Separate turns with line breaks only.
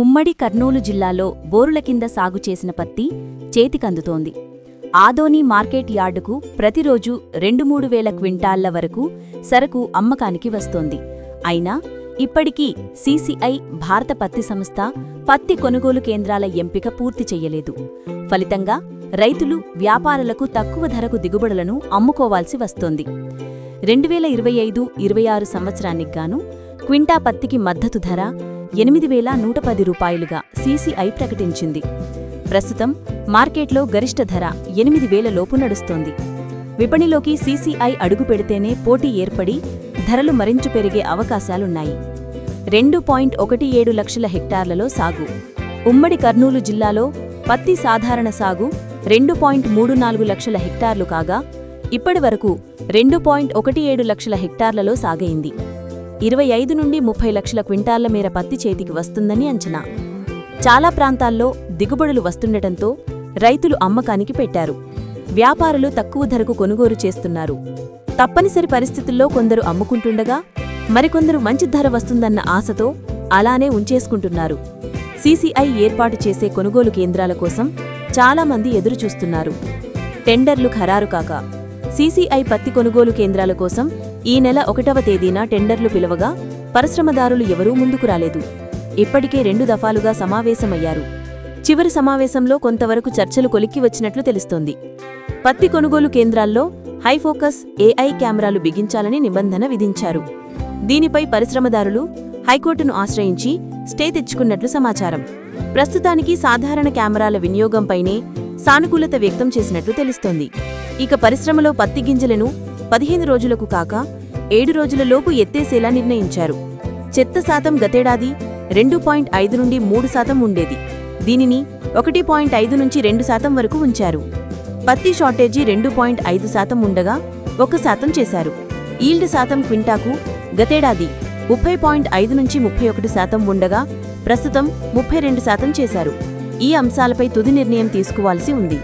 ఉమ్మడి కర్నూలు జిల్లాలో బోరుల కింద సాగు చేసిన పత్తి చేతికందుతోంది. ఆదోని మార్కెట్ యార్డుకు ప్రతిరోజు రెండు మూడు వేల క్వింటాళ్ళ వరకు సరకు అమ్మకానికి వస్తోంది. అయినా ఇప్పటికీ సీసీఐ భారత పత్తి సంస్థ పత్తి కొనుగోలు కేంద్రాల ఎంపిక పూర్తి చెయ్యలేదు ఫలితంగా రైతులు వ్యాపారులకు తక్కువ ధరకు దిగుబడులను అమ్ముకోవాల్సి వస్తోంది. రెండు వేల ఇరవై ఐదు ఇరవై ఆరు సంవత్సరానికి గాను క్వింటా పత్తికి మద్దతు ధర ఎనిమిది వేల నూట పది రూపాయలుగా సీసీఐ ప్రకటించింది. ప్రస్తుతం మార్కెట్లో గరిష్ట ధర ఎనిమిది వేల లోపు నడుస్తోంది. విపణిలోకి సీసీఐ అడుగుపెడితేనే పోటీ ఏర్పడి ధరలు మరించు పెరిగే అవకాశాలున్నాయి. రెండు పాయింట్ ఒకటి ఏడు లక్షల హెక్టార్లలో సాగు. ఉమ్మడి కర్నూలు జిల్లాలో పత్తి సాధారణ సాగు రెండు పాయింట్ మూడు నాలుగు లక్షల హెక్టార్లు కాగా ఇప్పటివరకు రెండు పాయింట్ ఒకటి ఏడు లక్షల హెక్టార్లలో సాగైంది. ఇరవై ఐదు నుండి ముప్పై లక్షల క్వింటాళ్ళ మేర పత్తి చేతికి వస్తుందని అంచనా. చాలా ప్రాంతాల్లో దిగుబడులు వస్తుండటంతో రైతులు అమ్మకానికి పెట్టారు. వ్యాపారులు తక్కువ ధరకు కొనుగోలు చేస్తున్నారు. తప్పనిసరి పరిస్థితుల్లో కొందరు అమ్ముకుంటుండగా మరికొందరు మంచి ధర వస్తుందన్న ఆశతో అలానే ఉంచేసుకుంటున్నారు. సీసీఐ ఏర్పాటు చేసే కొనుగోలు కేంద్రాల కోసం చాలామంది ఎదురుచూస్తున్నారు. టెండర్లు ఖరారు కాక సీసీఐ పత్తి కొనుగోలు కేంద్రాల కోసం ఈ నెల ఒకటవ తేదీన టెండర్లు పిలవగా పరిశ్రమదారులు ఎవరూ ముందుకు రాలేదు. ఇప్పటికే రెండు దఫాలుగా సమావేశమయ్యారు. చివరి సమావేశంలో కొంతవరకు చర్చలు కొలిక్కి వచ్చినట్లు తెలుస్తోంది. పత్తి కొనుగోలు కేంద్రాల్లో హైఫోకస్ ఏఐ కెమెరాలు బిగించాలని నిబంధన విధించారు. దీనిపై పరిశ్రమదారులు హైకోర్టును ఆశ్రయించి స్టే తెచ్చుకున్నట్లు సమాచారం. ప్రస్తుతానికి సాధారణ కెమెరాల వినియోగంపైనే సానుకూలత వ్యక్తం చేసినట్లు తెలుస్తోంది. ఇక పరిశ్రమలో పత్తి గింజలను పదిహేను రోజులకు కాక ఏడు రోజులలోపు ఎత్తేసేలా నిర్ణయించారు. చెత్త శాతం గతేడాది రెండు పాయింట్ ఐదు నుండి మూడు శాతం ఉండేది. దీనిని ఒకటి పాయింట్ ఐదు నుంచి రెండు శాతం వరకు ఉంచారు. పత్తి షార్టేజీ రెండు పాయింట్ ఐదు శాతం ఉండగా ఒక శాతం చేశారు. ఈల్డ్ శాతం క్వింటాకు గతేడాది ముప్పై పాయింట్ ఐదు నుంచి ముప్పై ఒకటి శాతం ఉండగా ప్రస్తుతం ముప్పై రెండు శాతం చేశారు. ఈ అంశాలపై తుది నిర్ణయం తీసుకోవాల్సి ఉంది.